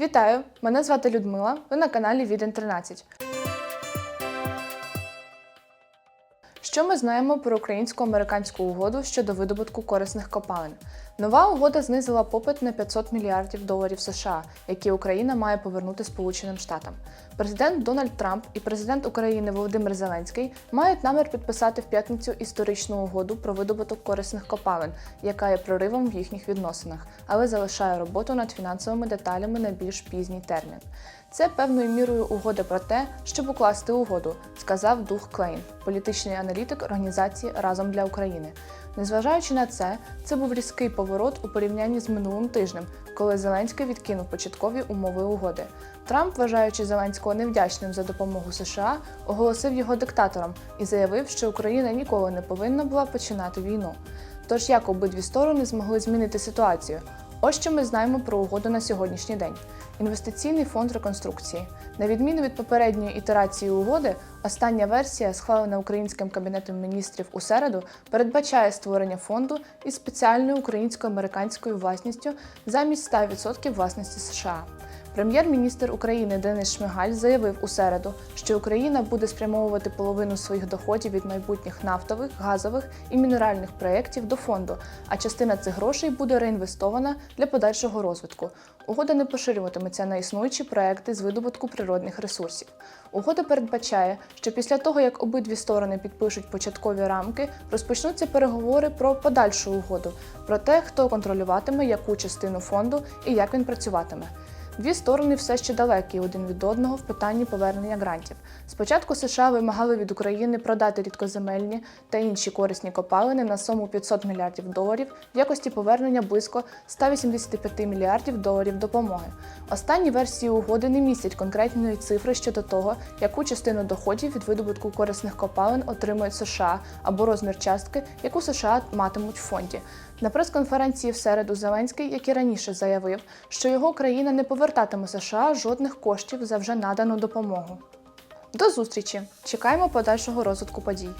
Вітаю! Мене звати Людмила. Ви на каналі Віден 13. Що ми знаємо про українсько-американську угоду щодо видобутку корисних копалин? Нова угода знизила попит на 500 мільярдів доларів США, які Україна має повернути Сполученим Штатам. Президент Дональд Трамп і президент України Володимир Зеленський мають намір підписати в п'ятницю історичну угоду про видобуток корисних копалин, яка є проривом в їхніх відносинах, але залишає роботу над фінансовими деталями на більш пізній термін. Це певною мірою угода про те, щоб укласти угоду, сказав Дух Клейн, політичний аналітик організації Разом для України. Незважаючи на це, це був різкий поворот у порівнянні з минулим тижнем, коли Зеленський відкинув початкові умови угоди. Трамп, вважаючи Зеленського невдячним за допомогу США, оголосив його диктатором і заявив, що Україна ніколи не повинна була починати війну. Тож як обидві сторони змогли змінити ситуацію? Ось що ми знаємо про угоду на сьогоднішній день. Інвестиційний фонд реконструкції. На відміну від попередньої ітерації угоди, остання версія, схвалена українським кабінетом міністрів у середу, передбачає створення фонду із спеціальною українсько-американською власністю замість 100% власності США. Прем'єр-міністр України Денис Шмигаль заявив у середу, що Україна буде спрямовувати половину своїх доходів від майбутніх нафтових, газових і мінеральних проєктів до фонду, а частина цих грошей буде реінвестована для подальшого розвитку. Угода не поширюватиметься на існуючі проекти з видобутку природних ресурсів. Угода передбачає, що після того, як обидві сторони підпишуть початкові рамки, розпочнуться переговори про подальшу угоду, про те, хто контролюватиме яку частину фонду і як він працюватиме. Дві сторони все ще далекі один від одного в питанні повернення грантів. Спочатку США вимагали від України продати рідкоземельні та інші корисні копалини на суму 500 мільярдів доларів в якості повернення близько 185 мільярдів доларів допомоги. Останні версії угоди не містять конкретної цифри щодо того, яку частину доходів від видобутку корисних копалин отримують США або розмір частки, яку США матимуть в фонді. На прес-конференції в середу Зеленський, як і раніше, заявив, що його країна не повертатиме США жодних коштів за вже надану допомогу. До зустрічі! Чекаємо подальшого розвитку подій.